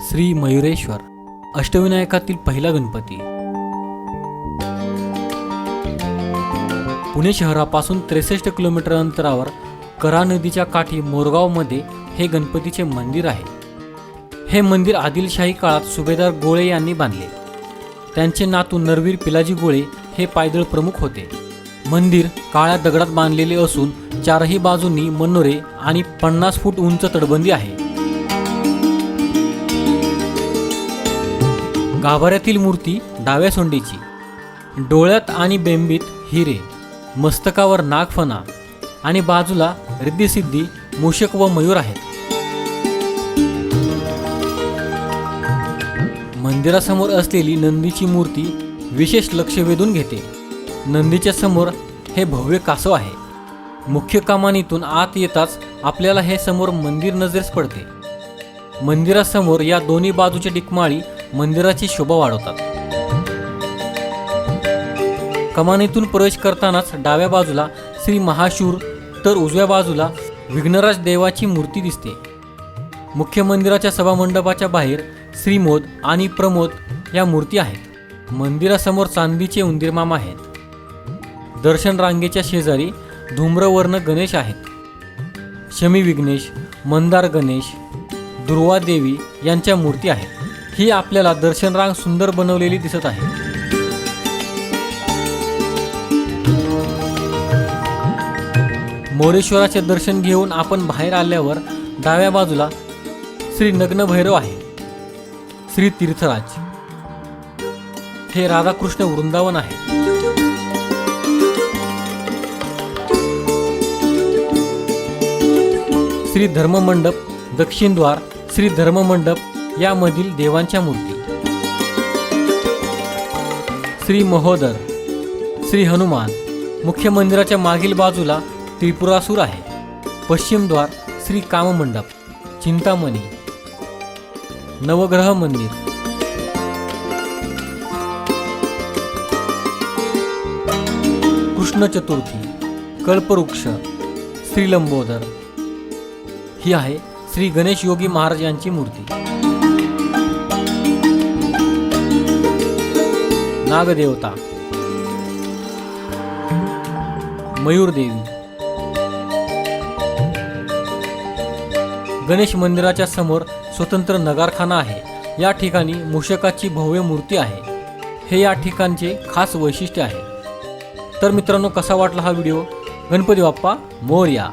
श्री मयुरेश्वर अष्टविनायकातील पहिला गणपती. पुणे शहरापासून त्रेसष्ट किलोमीटर अंतरावर करा नदीच्या काठी मोरगावमध्ये हे गणपतीचे मंदिर आहे. हे मंदिर आदिलशाही काळात सुभेदार गोळे यांनी बांधले. त्यांचे नातू नरवीर पिलाजी गोळे हे पायदळ प्रमुख होते. मंदिर काळ्या दगडात बांधलेले असून चारही बाजूंनी मनोरे आणि पन्नास फूट उंच तटबंदी आहे. गाभाऱ्यातील मूर्ती डाव्या सोंडीची डोळ्यात आणि बेंबीत हिरे मस्तकावर नागफणा आणि बाजूला रिद्धिसिद्धी मूषक व मयूर आहेत. मंदिरासमोर असलेली नंदीची मूर्ती विशेष लक्ष वेधून घेते. नंदीच्या समोर हे भव्य कासव आहे. मुख्य कामानीतून आत येताच आपल्याला हे समोर मंदिर नजरेस पडते. मंदिरासमोर या दोन्ही बाजूच्या डिकमाळी मंदिराची शोभा वाढवतात. कमानीतून प्रवेश करतानाच डाव्या बाजूला श्री महाशूर तर उजव्या बाजूला विघ्नराज देवाची मूर्ती दिसते. मुख्य मंदिराच्या सभामंडपाच्या बाहेर श्रीमोद आणि प्रमोद या मूर्ती आहेत. मंदिरासमोर चांदीचे उंदीरमाम आहेत. दर्शन रांगेच्या शेजारी धूम्रवर्ण गणेश आहेत. शमी विघ्नेश मंदार गणेश दुर्वा देवी यांच्या मूर्ती आहेत. ही आपल्याला दर्शन रांग सुंदर बनवलेली दिसत आहे. मोरेश्वराचे दर्शन घेऊन आपण बाहेर आल्यावर डाव्या बाजूला श्री नग्नभैरव आहे. श्री तीर्थराज. हे राधाकृष्ण वृंदावन आहे. श्री धर्ममंडप दक्षिणद्वार श्री धर्ममंडप यामधील देवांच्या मूर्ती. श्री महोदर श्री हनुमान मुख्य मंदिराच्या मागील बाजूला त्रिपुरासूर आहे. पश्चिमद्वार श्री काममंडप चिंतामणी नवग्रह मंदिर. कृष्ण चतुर्थी कल्पवृक्ष श्री लंबोदर. ही आहे श्री गणेश योगी महाराज यांची मूर्ती. नागदेवता. मयूरदेवी गणेश मंदिराच्या समोर स्वतंत्र नगारखाना आहे. या ठिकाणी मूषकाची भव्य मूर्ती आहे. हे या ठिकाणचे खास वैशिष्ट्य आहे. तर मित्रांनो कसा वाटला हा व्हिडिओ? गणपती बाप्पा मोरया.